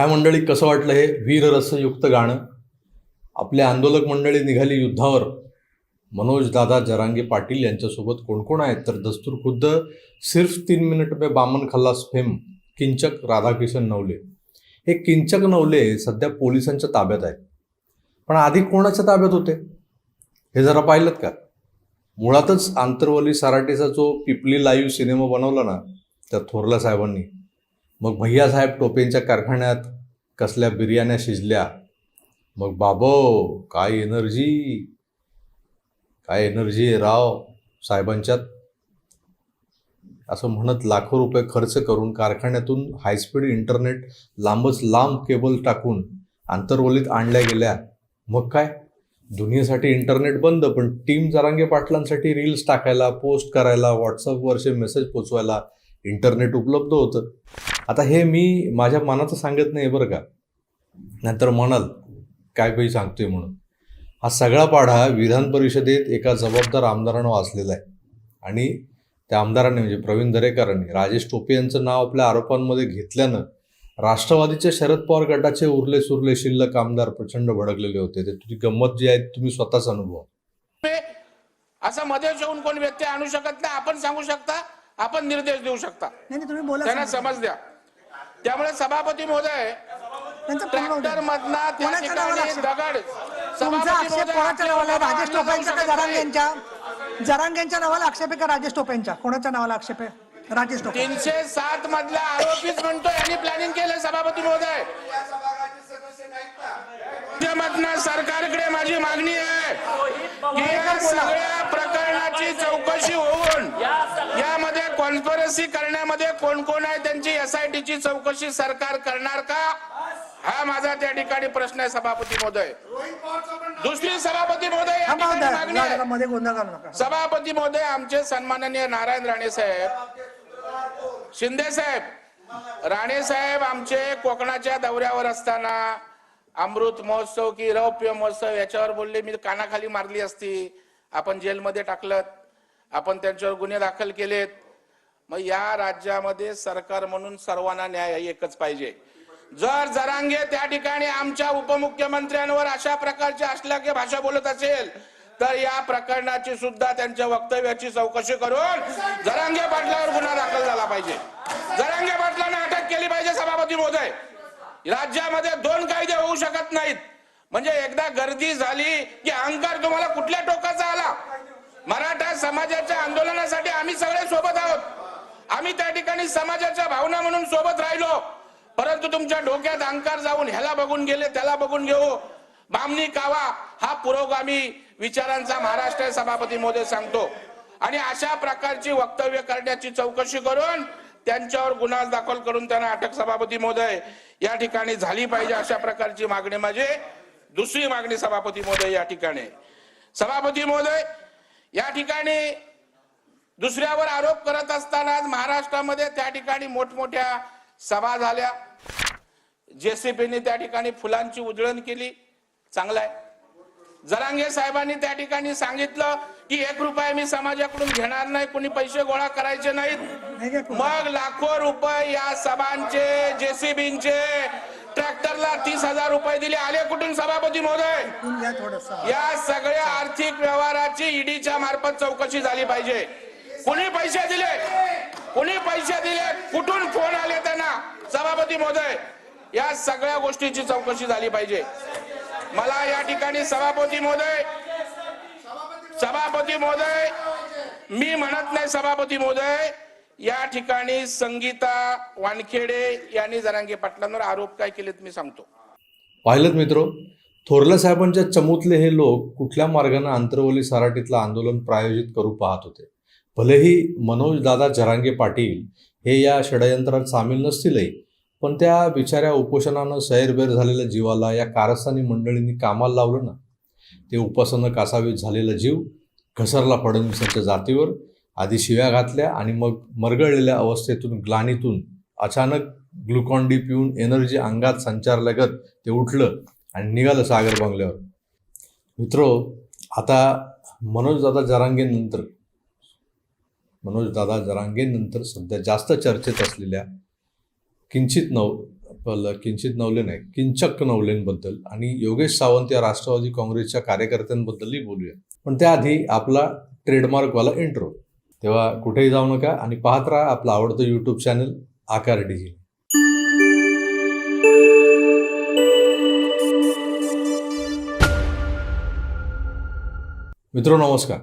ह्या मंडळी कसं वाटलं हे? वीररसयुक्त गाणं. आपल्या आंदोलक मंडळी निघाली युद्धावर. मनोज दादा जरांगे पाटील यांच्यासोबत कोण कोण आहेत? तर दस्तूर खुद्द सिर्फ तीन मिनिट में बामन खल्लास फेम किंचक राधाकिशन नवले. हे किंचक नवले सध्या पोलिसांच्या ताब्यात आहेत. पण आधी कोणाच्या ताब्यात होते? हे जरा पाहिलं का? मुळातच आंतरवली सराटीचा जो पिपली लाईव्ह सिनेमा बनवला ना त्या थोरल्या साहेबांनी मग भैयासाहेब टोपेंच्या कारखान्यात कसल्या बिर्याण्या शिजल्या? मग बाबो काय एनर्जी? काय एनर्जी आहे राव साहेबांच्यात? असं म्हणत लाखो रुपये खर्च करून कारखान्यातून हायस्पीड इंटरनेट लांबच लांब केबल टाकून आंतरवलीत आणल्या गेल्या. मग काय? दुनियेसाठी इंटरनेट बंद पण टीम जरांगे पाटलांसाठी रील्स टाकायला पोस्ट करायला व्हॉट्सअपवरचे मेसेज पोचवायला इंटरनेट उपलब्ध होतं. आता हे मी माझ्या मनाचं सांगत नाही बरं का. नंतर म्हणाल काय काही सांगतोय म्हणून. हा सगळा पाढा विधान परिषदेत एका जबाबदार आमदारानं वाचलेला आहे. आणि त्या आमदारांनी म्हणजे प्रवीण दरेकरांनी राजेश टोपे यांचं नाव आपल्या आरोपांमध्ये घेतल्यानं राष्ट्रवादीच्या शरद पवार गटाचे उरले सुरले शिल्लक आमदार प्रचंड भडकलेले होते. ते तुझी गंमत जी आहे तुम्ही स्वतःच अनुभव. असं मध्ये येऊन कोण व्यक्ती आणू शकत नाही आपण सांगू शकता? आपण निर्देश देऊ शकता. नाही नाही, तुम्ही बोला त्यांना. समज द्या. त्यामुळे सभापती महोदय. ट्रॅक्टर मधना त्या ठिकाणी आक्षेप? दगड राजेश टोपेंच्या. जरांगेंच्या जरांगेंच्या नावाला आक्षेप आहे का राजेश टोपेंच्या? कोणाच्या नावाला आक्षेप आहे? राजेश टोपे. तीनशे सात मधला आरोपीच म्हणतो यांनी प्लॅनिंग केलं सभापती महोदय. मधनं सरकारकडे माझी मागणी आहे की या सगळ्या प्रकरणाची चौकशी होऊन यामध्ये कॉन्स्परन्सी करण्यामध्ये कोण कोण आहे? त्यांची एसआयटीची चौकशी सरकार करणार का? हा माझा त्या ठिकाणी प्रश्न आहे सभापती महोदय. दुसरी सभापती महोदय या थांबा ठिकाणी द्या. मागणी आहे. जरा मध्ये गोंधळ घालू नका. सभापती महोदय आमचे सन्माननीय नारायण राणे साहेब. शिंदे साहेब राणे साहेब आमचे कोकणाच्या दौऱ्यावर असताना अमृत महोत्सव की रौप्य महोत्सव याच्यावर बोलले मी कानाखाली मारली असती. आपण जेलमध्ये टाकलं आपण त्यांच्यावर गुन्हे दाखल केलेत. मग या राज्यामध्ये सरकार म्हणून सर्वांना न्याय एकच पाहिजे. जर जरांगे त्या ठिकाणी आमच्या उपमुख्यमंत्र्यांवर अशा प्रकारची अश्लाघ्य भाषा बोलत असेल तर या प्रकरणाची सुद्धा त्यांच्या वक्तव्याची चौकशी करून जरांगे पाटलावर गुन्हा दाखल झाला पाहिजे. जरांगे पाटलांना अटक केली पाहिजे सभापती महोदय. राज्यामध्ये दोन कायदे होऊ शकत नाहीत. म्हणजे एकदा गर्दी झाली की अहंकार तुम्हाला कुठल्या टोकाचा आला? मराठा समाजाच्या आंदोलनासाठी आम्ही सगळे सोबत आहोत. आम्ही त्या ठिकाणी समाजाच्या भावना म्हणून सोबत राहिलो. परंतु तुमच्या डोक्यात अंकार जाऊन ह्याला बघून गेले त्याला बघून घेऊ. बामणी कावा हा पुरोगामी विचारांचा महाराष्ट्र सभापती मोदी सांगतो. आणि अशा प्रकारची वक्तव्य करण्याची चौकशी करून त्यांच्यावर गुन्हा दाखल करून त्यांना अटक सभापती महोदय या ठिकाणी झाली पाहिजे अशा प्रकारची मागणी माझी. दुसरी मागणी सभापती महोदय या ठिकाणी. सभापती महोदय या ठिकाणी दुसऱ्यावर आरोप करत असताना आज महाराष्ट्रामध्ये त्या ठिकाणी मोठमोठ्या सभा झाल्या. जेसीबीने त्या ठिकाणी फुलांची उधळण केली. चांगलं आहे जरांगे साहेबांनी त्या ठिकाणी सांगितलं की एक रुपये मी समाजाकडून घेणार नाही कोणी पैसे गोळा करायचे नाहीत? मग लाखो रुपये या सभांचे जेसीबींचे ट्रॅक्टरला तीस हजार रुपये दिले. आले कुठून सभापती महोदय? या सगळ्या आर्थिक व्यवहाराची ईडीच्या मार्फत चौकशी झाली पाहिजे. कुणी पैसे दिले? कुणी पैसे दिले? कुठून फोन आले त्यांना? सभापती महोदय या सगळ्या गोष्टीची चौकशी झाली पाहिजे. मला या ठिकाणी सभापती महोदय सभापती महोदय मी म्हणत नाही सभापती महोदय या ठिकाणी संगीता वानखेडे यांनी जरांगे पाटलांवर आरोप काय केलेत मी सांगतो. पाहिलं मित्र थोरल्या साहेबांच्या चमूतले हे लोक कुठल्या मार्गाने आंतरवली सराटीतलं आंदोलन प्रायोजित करू पाहत होते? भलेही मनोजदादा जरांगे पाटील हे या षडयंत्रात सामील नसतीलही पण त्या बिचाऱ्या उपोषणानं सैरबेर झालेल्या जीवाला या कारस्थानी मंडळींनी कामाला लावलं ना ते उपासनं कासावीत झालेला जीव घसरला फडणवीसांच्या जातीवर आधी शिव्या घातल्या आणि मग मरगळलेल्या अवस्थेतून ग्लानीतून अचानक ग्लुकॉन डी पिऊन एनर्जी अंगात संचारल्यागत ते उठलं आणि निघालं सागर बंगल्यावर. मित्रो आता मनोजदादा जरांगेनंतर मनोजदादा जरांगेंनंतर सध्या जास्त चर्चेत असलेल्या किंचित नव किंचित नवले नाही किंचक नवलेंबद्दल आणि योगेश सावंत या राष्ट्रवादी काँग्रेसच्या कार्यकर्त्यांबद्दलही बोलूया. पण त्याआधी आपला ट्रेडमार्कवाला इंट्रो तेव्हा कुठेही जाऊ नका आणि पाहत राहा आपलं आवडतं यूट्यूब चॅनल आकार डिजी मित्र नमस्कार.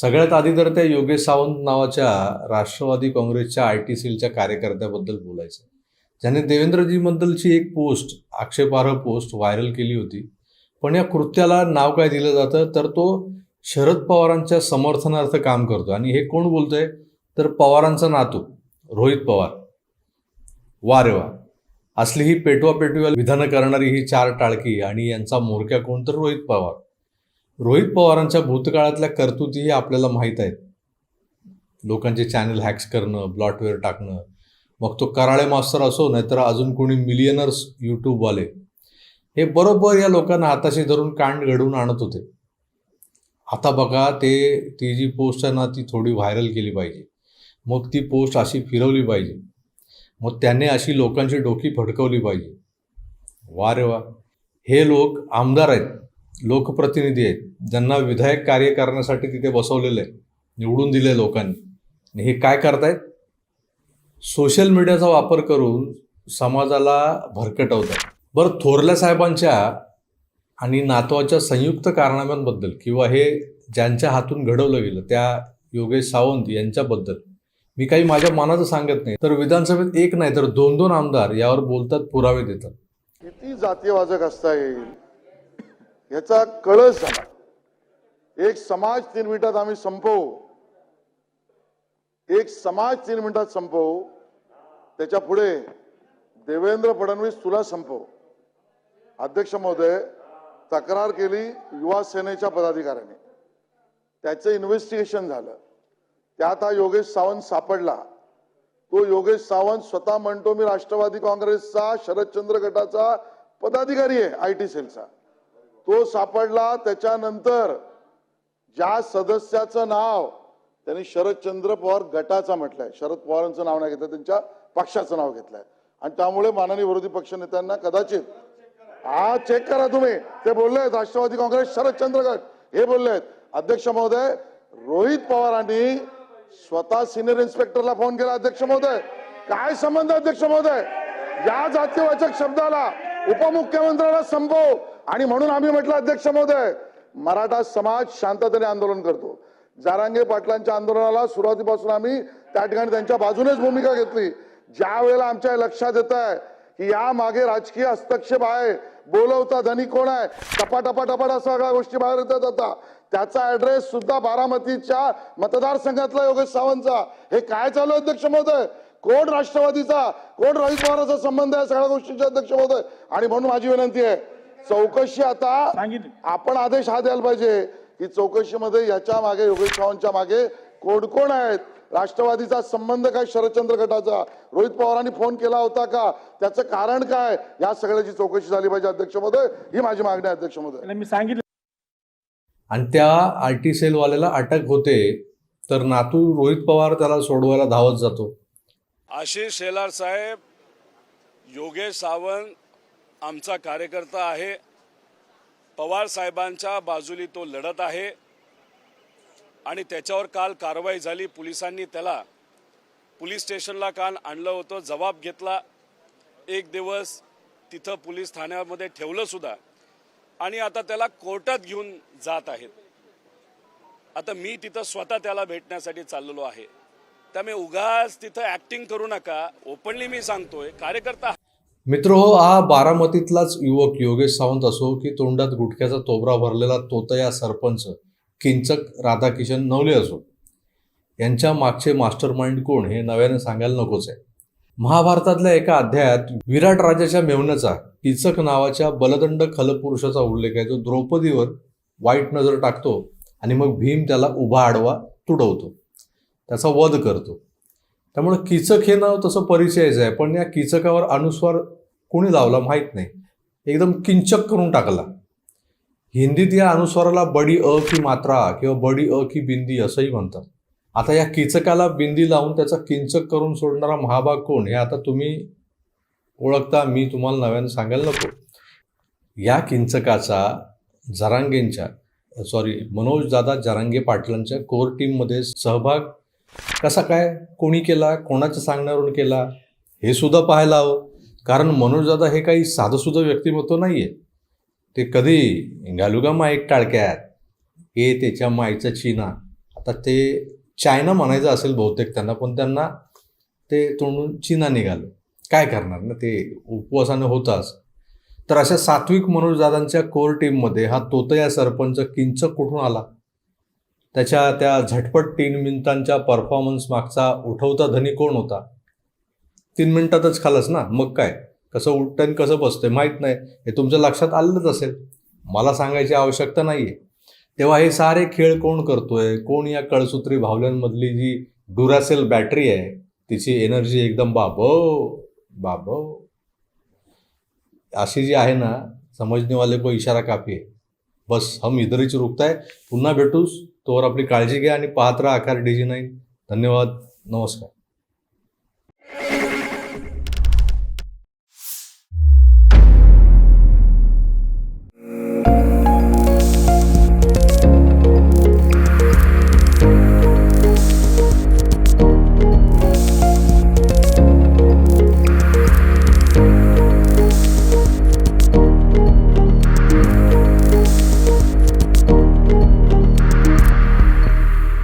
सगळ्यात आधी तर त्या योगेश सावंत नावाच्या राष्ट्रवादी काँग्रेसच्या आय टी सेलच्या कार्यकर्त्याबद्दल बोलायचं. ज्याने देवेंद्रजीबद्दलची एक पोस्ट आक्षेपार्ह पोस्ट व्हायरल केली होती. पण या कृत्याला नाव काय दिलं जातं? तर तो शरद पवारांच्या समर्थनार्थ काम करतो आणि हे कोण बोलतंय? तर पवारांचा नातू रोहित पवार. वा रे वा. असली ही पेटवा पेटवी विधानं करणारी ही चार टाळकी आणि यांचा मोरक्या कोण? तर रोहित पवार. रोहित पवारांच्या भूतकाळातल्या कर्तुतीही आपल्याला माहीत आहेत. लोकांचे चॅनल हॅक्स करणं ब्लॉटवेअर टाकणं. मग तो कराळे मास्टर असो नाहीतर अजून कोणी मिलियनर्स यूट्यूबवाले हे बरोबर या लोकांना हाताशी धरून कांड घडवून आणत होते. आता बघा ते ती जी पोस्ट आहे ना ती थोडी व्हायरल केली पाहिजे. मग ती पोस्ट अशी फिरवली पाहिजे. मग त्याने अशी लोकांची डोकी फडकवली पाहिजे. वा रे वा. हे लोक आमदार आहेत. लोकप्रतिनिधी आहेत. ज्यांना विधायक कार्य करण्यासाठी तिथे बसवलेलं आहे. निवडून दिले लोकांनी. आणि हे काय करतायत? सोशल मीडियाचा वापर करून समाजाला भरकटवतात बरं थोरल्या साहेबांच्या आणि नातवाच्या संयुक्त कारनाम्यांबद्दल किंवा हे ज्यांच्या हातून घडवलं गेलं त्या योगेश सावंत यांच्याबद्दल मी काही माझ्या मनाचं सांगत नाही. तर विधानसभेत एक नाही तर दोन दोन आमदार यावर बोलतात पुरावे देतात. किती जातीयवाचक असता येईल याचा कळस झाला. एक समाज तीन मिनिटात आम्ही संपवू. एक समाज तीन मिनिटात संपवू. त्याच्या पुढे देवेंद्र फडणवीस तुला संपव. अध्यक्ष महोदय तक्रार केली युवा सेनेच्या पदाधिकाऱ्याने. त्याचं इन्व्हेस्टिगेशन झालं. त्यात हा योगेश सावंत सापडला. तो योगेश सावंत स्वतः म्हणतो मी राष्ट्रवादी काँग्रेसचा शरदचंद्र गटाचा पदाधिकारी आहे आय टी सेलचा. तो सापडला त्याच्यानंतर ज्या सदस्याचं नाव त्यांनी शरदचंद्र पवार गटाचा म्हटलंय. शरद पवारांचं नाव नाही घेतलं त्यांच्या पक्षाचं नाव घेतलंय. आणि त्यामुळे माननीय विरोधी पक्षनेत्यांना कदाचित हा चेक करा तुम्ही. ते बोलले आहेत राष्ट्रवादी काँग्रेस शरदचंद्र गट. हे बोलले आहेत अध्यक्ष महोदय रोहित पवारांनी स्वतः सिनियर इन्स्पेक्टरला फोन केला अध्यक्ष महोदय. काय संबंध अध्यक्ष महोदय? या जातीवाचक शब्दाला उपमुख्यमंत्र्याला संपव. आणि म्हणून आम्ही म्हटलं अध्यक्ष महोदय मराठा समाज शांततेने आंदोलन करतो. जारांगे पाटलांच्या आंदोलनाला सुरुवातीपासून आम्ही त्या ठिकाणी त्यांच्या बाजूनेच भूमिका घेतली. ज्या वेळेला आमच्या लक्षात येत आहे की या मागे राजकीय हस्तक्षेप आहे बोलवता धनी कोण आहे टपा टपा टपा सगळ्या गोष्टी बाहेर येतात आता. त्याचा ऍड्रेस सुद्धा बारामतीच्या मतदारसंघातला योगेश सावंतचा. हे काय चालू आहे, अध्यक्ष महोदय? कोण राष्ट्रवादीचा? कोण रोहित पवाराचा संबंध आहे सगळ्या गोष्टीचे अध्यक्ष महोदय? आणि म्हणून माझी विनंती आहे चौकशी आता आपण आदेश हा द्यायला पाहिजे की चौकशीमध्ये याच्या मागे योगेश सावंतच्या मागे कोण कोण आहेत? राष्ट्रवादीचा संबंध काय? शरदचंद्र गटाचा. रोहित पवारांनी फोन केला होता का? त्याचं कारण काय? या सगळ्याची चौकशी झाली पाहिजे अध्यक्ष महोदय ही माझी मागणी आहे अध्यक्ष महोदय मी सांगितलं. आणि त्या आय टी सेलवाल्याला अटक होते तर नातू रोहित पवार त्याला सोडवायला धावत जातो. आशिष शेलार साहेब योगेश सावंत आमचा कार्यकर्ता आहे. पवार साहेबांच्या बाजूली तो लढत आहे. आणि त्याच्यावर काल कारवाई झाली. पोलिसांनी त्याला पोलीस स्टेशनला काल आणलं होतं. जबाब घेतला. एक दिवस तिथं पोलीस ठाण्यामध्ये ठेवलं सुद्धा. आणि आता त्याला कोर्टात घेऊन जात आहेत. आता मी तिथं स्वतः त्याला भेटण्यासाठी चाललेलो आहे. त्यामुळे उगाच तिथं ऍक्टिंग करू नका. ओपनली मी सांगतोय. कार्यकर्ता मित्र हो हा बारामतीतलाच युवक योगेश सावंत असो की तोंडात गुटख्याचा तोबरा भरलेला तोतया सरपंच किंचक राधाकिशन नवले असो. यांच्या मागचे मास्टर माइंड कोण हे नव्याने सांगायला नकोच आहे. महाभारतातल्या एका अध्यायात विराट राजाच्या मेवण्याचा किचक नावाच्या बलदंड खलपुरुषाचा उल्लेख आहे जो द्रौपदीवर वाईट नजर टाकतो आणि मग भीम त्याला उभा आडवा तुडवतो. त्याचा वध करतो. त्यामुळे किचक हे नाव तसं परिचयाचं आहे पण या किचकावर अनुस्वार कोणी लावला माहीत नाही. एकदम किंचक करून टाकला. हिंदीत या अनुस्वाराला बडी अ की मात्रा किंवा बडी अ की बिंदी असंही म्हणतात. आता या किचकाला बिंदी लावून त्याचा किंचक करून सोडणारा महाभाग कोण? हे आता तुम्ही ओळखता मी तुम्हाला नव्यानं सांगायला नको. या किंचकाचा जरांगेंच्या सॉरी मनोज दादा जरांगे पाटलांच्या कोर टीममध्ये सहभाग कसा काय कोणी केला कोणाच्या सांगण्यावरून केला हे सुद्धा पाहायला हवं. कारण मनोजदादा हे काही साधंसुद्धा व्यक्तिमत्व नाही आहे ते कधी घालू का माईक टाळक्यात हे त्याच्या माईचा चीना आता ते चायना म्हणायचं असेल बहुतेक त्यांना पण त्यांना ते तोंडून चीना निघालं. काय करणार ना ते उपवासानं होताच. तर अशा सात्विक मनोजदादांच्या कोर टीममध्ये हा तोतया सरपंच किंचक कुठून आला? त्याच्या त्या झटपट तीन मिनिटांच्या परफॉर्मन्स मागचा उठवता धनी कोण होता? तीन मिनिटातच खालच ना? मग काय? कसं उठतं आणि कसं बसतंय माहीत नाही. हे तुमच्या लक्षात आलंच असेल. मला सांगायची आवश्यकता नाही आहे तेव्हा हे सारे खेळ कोण करतोय? कोण या कळसूत्री भावल्यांमधली जी डुरासेल बॅटरी आहे? तिची एनर्जी एकदम बाबो बाबो. अशी जी आहे ना समजनेवाले को इशारा काफी आहे. बस हम इधरच आहे पुन्हा भेटूस तोवर आपली काळजी घ्या आणि पाहत राहा आकार डी जी नाईन. धन्यवाद. नमस्कार.